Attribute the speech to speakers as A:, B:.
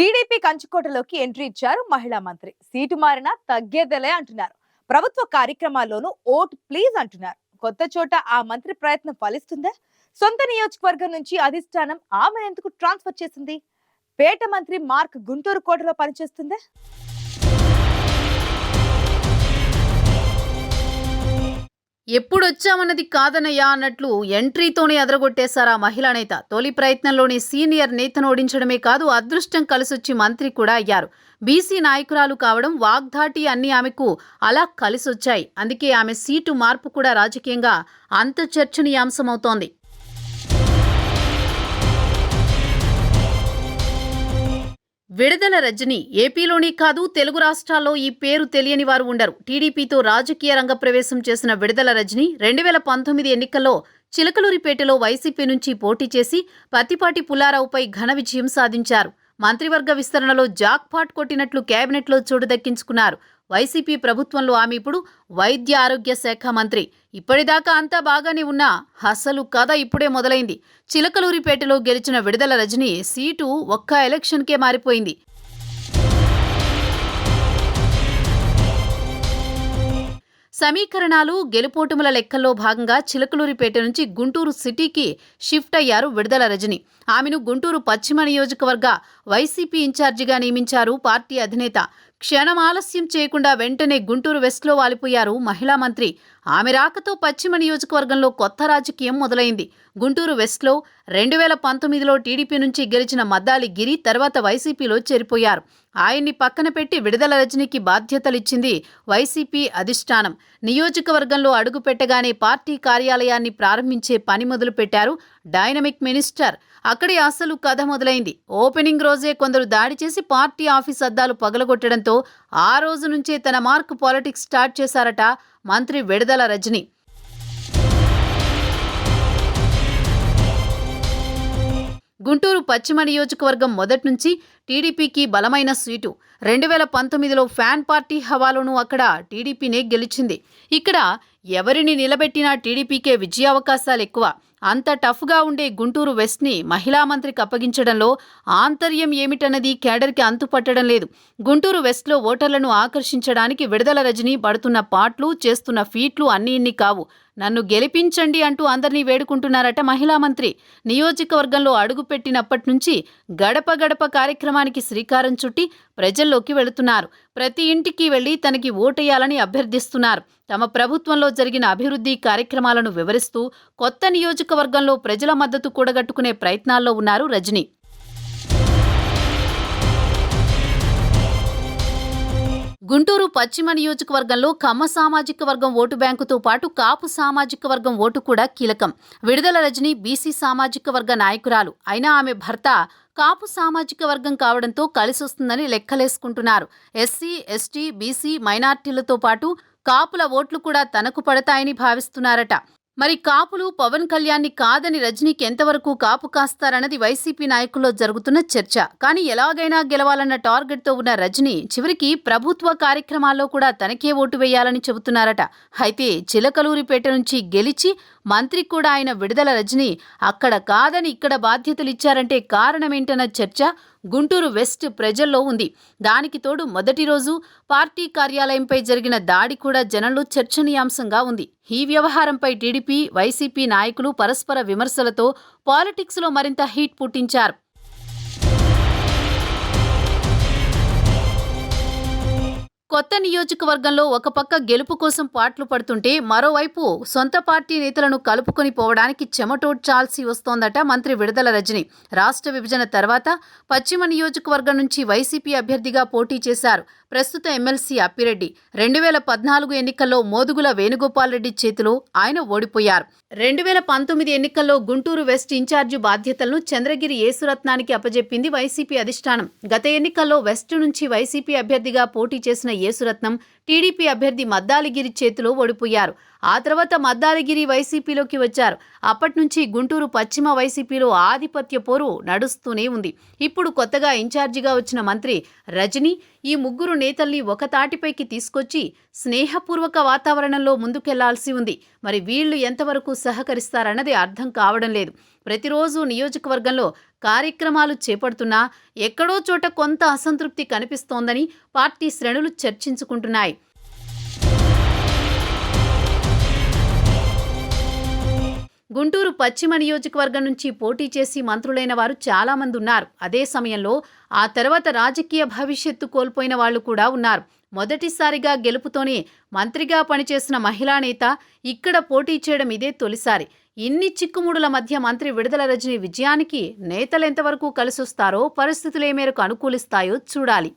A: TDP కంచుకోటలోకి entry ఇచ్చారు మహిళా మంత్రి. సీటు మారినా తగ్గేదేలే అంటున్నారు. ప్రభుత్వ కార్యక్రమాల్లోనూ ఓట్ ప్లీజ్ అంటున్నారు. కొత్త చోట ఆ మంత్రి ప్రయత్నం ఫలిస్తుందా? సొంత నియోజకవర్గం నుంచి అధిష్టానం ఆమె ఎందుకు ట్రాన్స్ఫర్ చేసింది? పేట మంత్రి మార్క్ గుంటూరు కోటలో పనిచేస్తుందా?
B: ఎప్పుడొచ్చామన్నది కాదనయ్యా అన్నట్లు ఎంట్రీతోనే అదరగొట్టేశారా మహిళా నేత. తొలి ప్రయత్నంలోనే సీనియర్ నేతను ఓడించడమే కాదు అదృష్టం కలిసొచ్చి మంత్రి కూడా అయ్యారు. బీసీ నాయకురాలు కావడం వాగ్దాటి అన్ని ఆమెకు అలా కలిసొచ్చాయి. అందుకే ఆమె సీటు మార్పు కూడా రాజకీయంగా అంత చర్చనీయాంశమవుతోంది. విడుదల రజని ఏపీలోనే కాదు తెలుగు రాష్ట్రాల్లో ఈ పేరు తెలియని వారు ఉండరు. టీడీపీతో రాజకీయ రంగ ప్రవేశం చేసిన విడుదల రజని రెండు వేల పంతొమ్మిది ఎన్నికల్లో చిలకలూరిపేటలో వైసీపీ నుంచి పోటీ చేసి పత్తిపాటి పుల్లారావుపై ఘన విజయం సాధించారు. మంత్రివర్గ విస్తరణలో జాక్పాట్ కొట్టినట్లు కేబినెట్లో చోటు దక్కించుకున్నారు. వైసీపీ ప్రభుత్వంలో ఆమె ఇప్పుడు వైద్య ఆరోగ్య శాఖ మంత్రి. ఇప్పటిదాకా అంతా బాగానే ఉన్నా అసలు కథ ఇప్పుడే మొదలైంది. చిలకలూరిపేటలో గెలిచిన విడుదల రజని సీటు ఒక్క ఎలక్షన్కే మారిపోయింది. సమీకరణాలు గెలుపోటముల లెక్కల్లో భాగంగా చిలకలూరిపేట నుంచి గుంటూరు సిటీకి షిఫ్ట్ అయ్యారు విడుదల రజని. ఆమెను గుంటూరు పశ్చిమ నియోజకవర్గ వైసీపీ ఇన్ఛార్జిగా నియమించారు పార్టీ అధినేత. క్షణం ఆలస్యం చేయకుండా వెంటనే గుంటూరు వెస్ట్లో వాలిపోయారు మహిళా మంత్రి. ఆమె రాకతో పశ్చిమ నియోజకవర్గంలో కొత్త రాజకీయం మొదలైంది. గుంటూరు వెస్ట్లో రెండు వేల పంతొమ్మిదిలో టీడీపీ నుంచి గెలిచిన మద్దాలి గిరి తర్వాత వైసీపీలో చేరిపోయారు. ఆయన్ని పక్కన పెట్టి విడుదల రజనీకి బాధ్యతలిచ్చింది వైసీపీ అధిష్టానం. నియోజకవర్గంలో అడుగుపెట్టగానే పార్టీ కార్యాలయాన్ని ప్రారంభించే పని మొదలుపెట్టారు డైనమిక్ మినిస్టర్. అక్కడే అసలు కథ మొదలైంది. ఓపెనింగ్ రోజే కొందరు దాడి చేసి పార్టీ ఆఫీస్ అద్దాలు పగలగొట్టడంతో ఆ రోజు నుంచే తన మార్క్ పాలిటిక్స్ స్టార్ట్ చేశారట మంత్రి విడుదల రజని. గుంటూరు పశ్చిమ నియోజకవర్గం మొదటి నుంచి టీడీపీకి బలమైన సీటు. రెండు వేల పంతొమ్మిదిలో ఫ్యాన్ పార్టీ హవాలోనూ అక్కడ టీడీపీనే గెలిచింది. ఇక్కడ ఎవరిని నిలబెట్టినా టీడీపీకే విజయావకాశాలు ఎక్కువ. అంత టఫ్గా ఉండే గుంటూరు వెస్ట్ని మహిళా మంత్రికి అప్పగించడంలో ఆంతర్యం ఏమిటన్నది కేడర్కి అంతుపట్టడం లేదు. గుంటూరు వెస్ట్లో ఓటర్లను ఆకర్షించడానికి విడుదల రజనీ పడుతున్న పాట్లు చేస్తున్న ఫీట్లు అన్నీ ఇన్ని కావు. నన్ను గెలిపించండి అంటూ అందరినీ వేడుకుంటున్నారట మహిళా మంత్రి. నియోజకవర్గంలో అడుగుపెట్టినప్పటి నుంచి గడప గడప కార్యక్రమానికి శ్రీకారం చుట్టి ప్రజల్లోకి వెళుతున్నారు. ప్రతి ఇంటికి వెళ్ళి తనకి ఓటేయాలని అభ్యర్థిస్తున్నారు. తమ ప్రభుత్వంలో జరిగిన అభివృద్ధి కార్యక్రమాలను వివరిస్తూ కొత్త నియోజకవర్గంలో ప్రజల మద్దతు కూడగట్టుకునే ప్రయత్నాల్లో ఉన్నారు రజనీ. గుంటూరు పశ్చిమ నియోజకవర్గంలో కమ్మ సామాజిక వర్గం ఓటు బ్యాంకుతో పాటు కాపు సామాజిక వర్గం ఓటు కూడా కీలకం. విడుదల రజని బీసీ సామాజిక వర్గ నాయకురాలు. అయినా ఆమె భర్త కాపు సామాజిక వర్గం కావడంతో కలిసొస్తుందని లెక్కలేసుకుంటున్నారు. ఎస్సీ ఎస్టీ బీసీ మైనార్టీలతో పాటు కాపుల ఓట్లు కూడా తనకు పడతాయని భావిస్తున్నారట. మరి కాపులు పవన్ కళ్యాణ్ని కాదని రజనీకి ఎంతవరకు కాపు కాస్తారన్నది వైసీపీ నాయకుల్లో జరుగుతున్న చర్చ. కానీ ఎలాగైనా గెలవాలన్న టార్గెట్తో ఉన్న రజనీ చివరికి ప్రభుత్వ కార్యక్రమాల్లో కూడా తనకే ఓటు వేయాలని చెబుతున్నారట. అయితే చిలకలూరిపేట నుంచి గెలిచి మంత్రి కూడా ఆయన విడుదల రజనీ అక్కడ కాదని ఇక్కడ బాధ్యతలు ఇచ్చారంటే కారణమేంటన్న చర్చ గుంటూరు వెస్ట్ ప్రజల్లో ఉంది. దానికి తోడు మొదటి రోజు పార్టీ కార్యాలయంపై జరిగిన దాడి కూడా జనంలో చర్చనీయాంశంగా ఉంది. ఈ వ్యవహారంపై టీడీపీ వైసీపీ నాయకులు పరస్పర విమర్శలతో పాలిటిక్స్లో మరింత హీట్ పుట్టించారు. కొత్త నియోజకవర్గంలో ఒక పక్క గెలుపు కోసం పాట్లు పడుతుంటే మరోవైపు సొంత పార్టీ నేతలను కలుపుకొని పోవడానికి చెమటోడ్చాల్సి వస్తోందట మంత్రి విడుదల రజని. రాష్ట్ర విభజన తర్వాత పశ్చిమ నియోజకవర్గం నుంచి వైసీపీ అభ్యర్థిగా పోటీ చేశారు. ప్రస్తుత ఎమ్మెల్సీ అప్పిరెడ్డి రెండు వేల పద్నాలుగు ఎన్నికల్లో మోదుగుల వేణుగోపాల్ రెడ్డి చేతిలో ఆయన ఓడిపోయారు. రెండు వేల పంతొమ్మిది ఎన్నికల్లో గుంటూరు వెస్ట్ ఇన్ఛార్జి బాధ్యతలను చంద్రగిరి యేసురత్నానికి అప్పజెప్పింది వైసీపీ అధిష్టానం. గత ఎన్నికల్లో వెస్ట్ నుంచి వైసీపీ అభ్యర్థిగా పోటీ చేసిన యేసురత్నం టీడీపీ అభ్యర్థి మద్దాలిగిరి చేతిలో ఓడిపోయారు. ఆ తర్వాత మద్దాలిగిరి వైసీపీలోకి వచ్చారు. అప్పటి నుంచి గుంటూరు పశ్చిమ వైసీపీలో ఆధిపత్య పోరు నడుస్తూనే ఉంది. ఇప్పుడు కొత్తగా ఇన్ఛార్జిగా వచ్చిన మంత్రి రజని ఈ ముగ్గురు నేతల్ని ఒక తాటిపైకి తీసుకొచ్చి స్నేహపూర్వక వాతావరణంలో ముందుకెళ్ళాల్సి ఉంది. మరి వీళ్ళు ఎంతవరకు సహకరిస్తారన్నది అర్థం కావడం లేదు. ప్రతిరోజు నియోజకవర్గంలో కార్యక్రమాలు చేపడుతున్నా ఎక్కడో చోట కొంత అసంతృప్తి కనిపిస్తోందని పార్టీ శ్రేణులు చర్చించుకుంటున్నాయి. గుంటూరు పశ్చిమ నియోజకవర్గం నుంచి పోటీ చేసి మంత్రులైన వారు చాలామంది ఉన్నారు. అదే సమయంలో ఆ తర్వాత రాజకీయ భవిష్యత్తు కోల్పోయిన వాళ్ళు కూడా ఉన్నారు. మొదటిసారిగా గెలుపుతోనే మంత్రిగా పనిచేసిన మహిళా నేత ఇక్కడ పోటీ చేయడం ఇదే తొలిసారి. ఇన్ని చిక్కుముడుల మధ్య మంత్రి విడుదల రజని విజయానికి నేతలు ఎంతవరకు కలిసొస్తారో పరిస్థితులు ఏ మేరకు అనుకూలిస్తాయో చూడాలి.